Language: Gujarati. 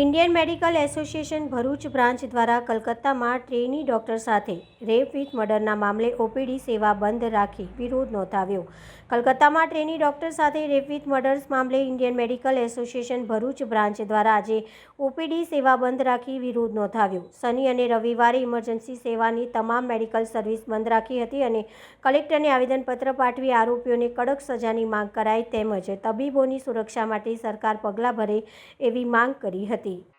Indian medical association Bharuch branch દ્વારા કલકત્તામાં ટ્રેની ડોક્ટર સાથે રેપ વિથ મર્ડરના મામલે ઓપીડી સેવા બંધ રાખી વિરોધ નોંધાવ્યો. કલકત્તામાં ટ્રેની ડોક્ટર સાથે રેપ વિથ મર્ડર્સ મામલે Indian medical association Bharuch branch દ્વારા આજે ઓપીડી સેવા બંધ રાખી વિરોધ નોંધાવ્યો. શનિ અને રવિવારે ઇમરજન્સી સેવાની તમામ મેડિકલ સર્વિસ બંધ રાખી હતી અને કલેક્ટરને આવેદનપત્ર પાઠવી આરોપીઓને કડક સજાની માંગ કરાઈ તેમજ તબીબોની સુરક્ષા માટે સરકાર પગલાં ભરે એવી માંગ કરી હતી. ಶ್ರೀಮತಿ